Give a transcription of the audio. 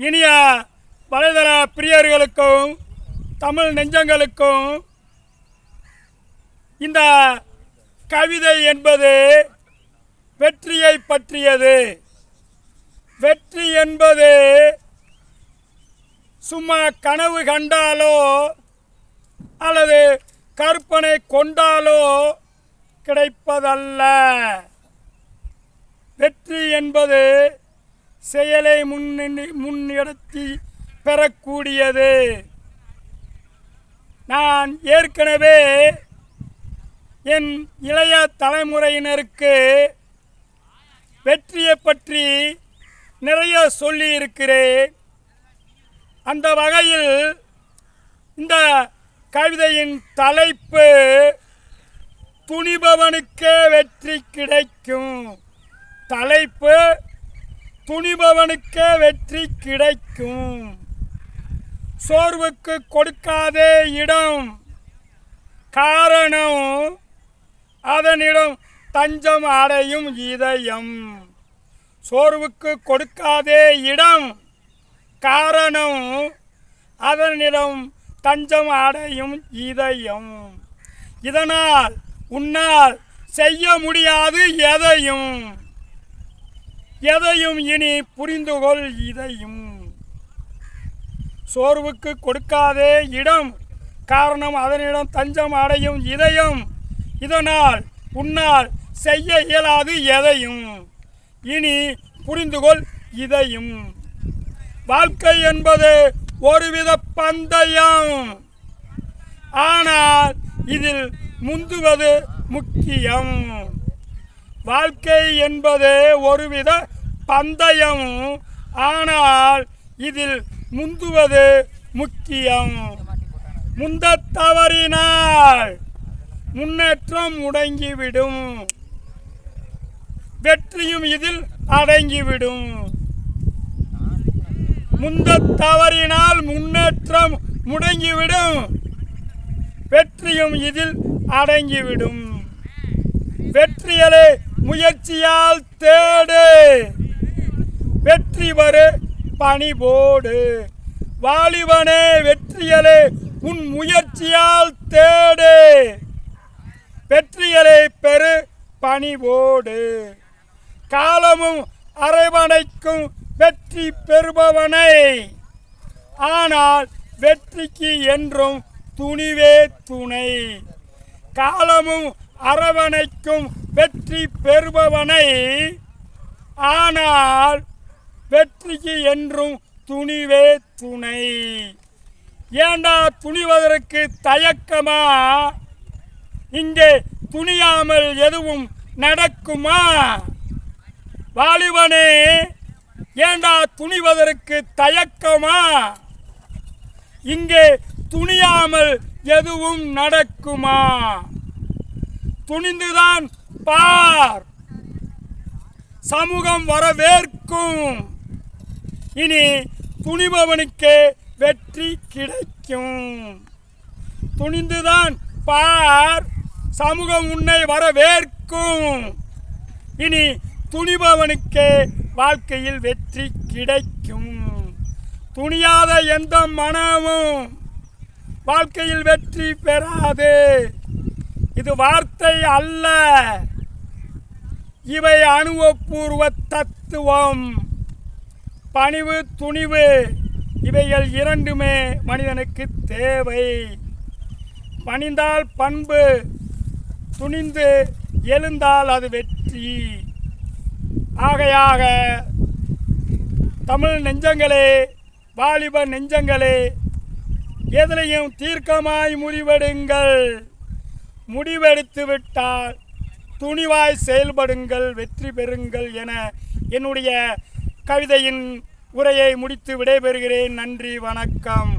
இனிய வலைதள பிரியர்களுக்கும் தமிழ் நெஞ்சங்களுக்கும் இந்த கவிதை என்பது வெற்றியை பற்றியது. வெற்றி என்பது சும்மா கனவு கண்டாலோ அல்லது கற்பனை கொண்டாலோ கிடைப்பதல்ல. வெற்றி என்பது செயலை முன்னி முன்னிறுத்தி பெறக்கூடியது. நான் ஏற்கனவே என் இளைய தலைமுறையினருக்கு வெற்றியை பற்றி நிறைய சொல்லியிருக்கிறேன். அந்த வகையில் இந்த கவிதையின் தலைப்பு துணிபவனுக்கே வெற்றி கிடைக்கும். தலைப்பு துணிபவனுக்கே வெற்றி கிடைக்கும். சோர்வுக்கு கொடுக்காதே இடம். காரணம் அதனிடம் தஞ்சம் அடையும் இதயம். சோர்வுக்கு கொடுக்காதே இடம். காரணம் அதனிடம் தஞ்சம் அடையும் இதயம். இதனால் உன்னால் செய்ய முடியாது எதையும். எதையும் இனி புரிந்துகொள் இதையும். சோர்வுக்கு கொடுக்காதே இடம் காரணம் அதனிடம் தஞ்சம் அடையும் இதயம். இதனால் உன்னால் செய்ய இயலாது எதையும். இனி புரிந்துகொள் இதையும். வாழ்க்கை என்பது ஒருவித பந்தயம். ஆனால் இதில் முந்துவது முக்கியம். வாழ்க்கை என்பது ஒருவித பந்தயம் ஆனால் இதில் முந்துவது முக்கியம். முந்த தவறினால் முன்னேற்றம் முடங்கிவிடும். வெற்றியும் இதில் அடங்கிவிடும். முந்த தவறினால் முன்னேற்றம் முடங்கிவிடும். வெற்றியும் இதில் அடங்கிவிடும். வெற்றியலை முயற்சியால் தேடு. வெற்றி வரு பணிபோடு வாலிபனே வெற்றியலை உன் முயற்சியால் தேடு. வெற்றியலை பெரு பணிவோடு. காலமும் அரவணைக்கும் வெற்றி பெறுபவனை. ஆனால் வெற்றிக்கு என்றும் துணிவே துணை. காலமும் அரவணைக்கும் வெற்றி பெறுபவனை. ஆனால் வெற்றிக்கு என்றும் துணிவே துணை. ஏண்டா துணிவதற்கு தயக்கமா? இங்கே துணியாமல் எதுவும் நடக்குமா? வாலிபனே ஏண்டா துணிவதற்கு தயக்கமா? இங்கே துணியாமல் எதுவும் நடக்குமா? துணிந்துதான் பார் சமூகம் வரவேற்கும். இனி துணிபவனுக்கே வெற்றி கிடைக்கும். துணிந்துதான் பார். சமூகம் உன்னை வரவேற்கும். இனி துணிபவனுக்கே வாழ்க்கையில் வெற்றி கிடைக்கும். துணியாத எந்த மனமும் வாழ்க்கையில் வெற்றி பெறாது. இது வார்த்தை அல்ல. இவை அனுபவபூர்வ தத்துவம். பணிவு துணிவு இவைகள் இரண்டுமே மனிதனுக்கு தேவை. பணிந்தால் பண்பு துணிந்து எழுந்தால் அது வெற்றி. ஆகையாக தமிழ் நெஞ்சங்களே வாலிப நெஞ்சங்களே எதிலையும் தீர்க்கமாய் முடிவெடுங்கள் முடிவெடுத்து விட்டால் துணிவாய் செயல்படுங்கள் வெற்றி பெறுங்கள் என என்னுடைய கவிதையின் உரையை முடித்து விடைபெறுகிறேன். நன்றி வணக்கம்.